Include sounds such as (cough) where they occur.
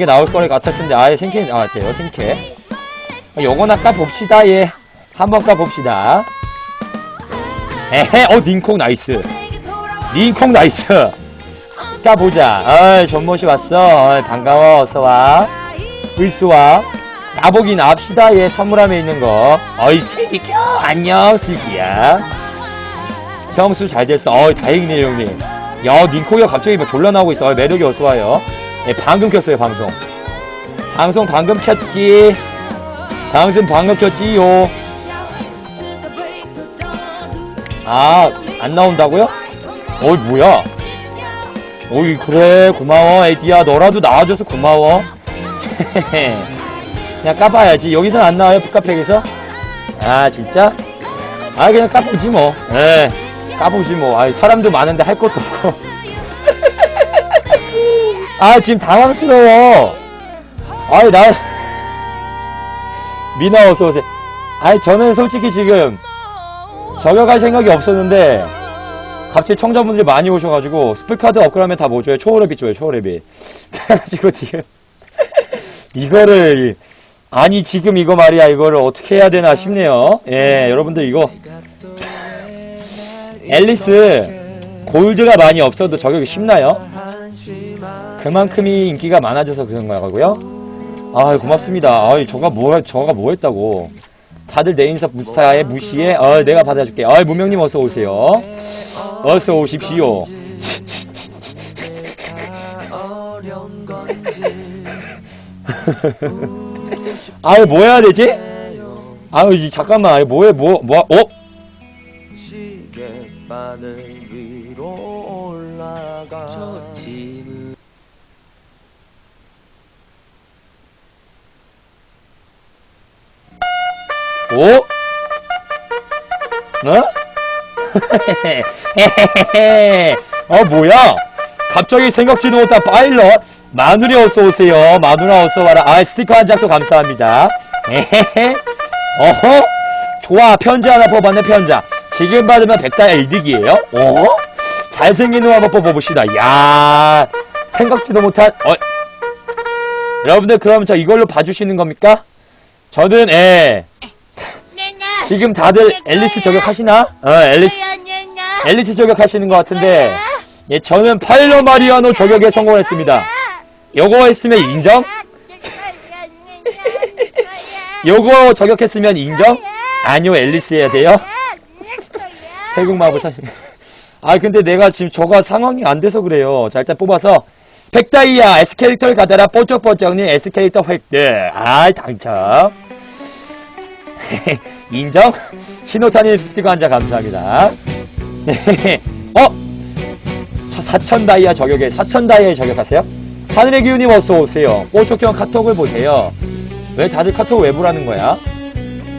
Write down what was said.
이게 나올 거를 같았는데 아예 생캐 나왔대요 생캐. 요거나 까봅시다 예. 한번 까봅시다. 에헤 어 닌콩 나이스. 닌콩 나이스. 까보자. 어이 전모씨 왔어. 어이 반가워 어서와. 을수와. 까보기 나합시다 예 선물함에 있는 거. 어이 슬기겨 안녕 슬기야. 형수 잘 됐어. 어이 다행이네 형님. 야 닌콩이가 갑자기 막 졸라 나오고 있어. 어이, 매력이 어서와요 예, 방금 켰어요 방송. 방송 방금 켰지. 방송 방금 켰지요. 아 안 나온다고요? 어이 뭐야? 어이 그래. 고마워 에디야. 너라도 나와줘서 고마워. (laughs) 그냥 까봐야지. 여기선 안 나와요 북카페에서? 아 진짜? 아 그냥 까보지 뭐. 예, 까보지 뭐. 아, 사람도 많은데 할 것도 없고 아 지금 당황스러워. 아이 나 미나 어서 오세요. 아이 저는 솔직히 지금 저격할 생각이 없었는데 갑자기 청자분들이 많이 오셔가지고 스플카드 업그레이드하면 다 뭐 줘요? 초월랩이 줘요 초월랩이 그래가지고 지금 이거를 아니 지금 이거 말이야. 이거를 어떻게 해야 되나 싶네요. 예 여러분들 이거 (laughs) 앨리스 골드가 많이 없어도 저격이 쉽나요? 그만큼이 인기가 많아져서 그런 거고요. 아 고맙습니다. 아 저가 뭐 저가 뭐 했다고. 다들 내 인사 무사에 무시해. 어 내가 받아줄게. 아 무명님 어서 오세요. 어서 오십시오. (laughs) 아유 뭐 해야 되지? 아유 이- 잠깐만 뭐해 뭐뭐 어? 시계바늘 위로 올라가 저 짐은 오? 어? 어 (laughs) 뭐야? 갑자기 생각지도 못한 파일럿 마누리 어서 오세요. 마누라 어서 와라. 아 스티커 한 장도 감사합니다. 에헤헤. (laughs) 어허. 좋아 편지 하나 뽑았네 편자. 지금 받으면 100달러 이득이에요. 어? 잘생긴 놈 한번 뽑아봅시다. 야 생각지도 못한 어. 여러분들 그럼 저 이걸로 봐주시는 겁니까? 저는 예. 지금 다들 앨리스 저격하시나? 어, 앨리스, 앨리스 저격하시는 것 같은데, 예, 저는 파일럿 마리아노 저격에 성공했습니다. 요거 했으면 인정? 요거 저격했으면 인정? 아니요, 앨리스 해야 돼요? 태국 마법 사실. (laughs) 아, 근데 내가 지금 저가 상황이 안 돼서 그래요. 자, 일단 뽑아서, 백다이아 S캐릭터를 가다라 뽀쩍뽀쩍님 S캐릭터 획득. 아, 당첨. (laughs) 인정? 신호탄님 스티커 한 장 감사합니다. (laughs) 어? 저 사천 다이아 저격에 사천 다이아에 저격하세요? 하늘의 기운님 어서 오세요. 뽀초경 카톡을 보세요. 왜 다들 카톡 왜 보라는 거야?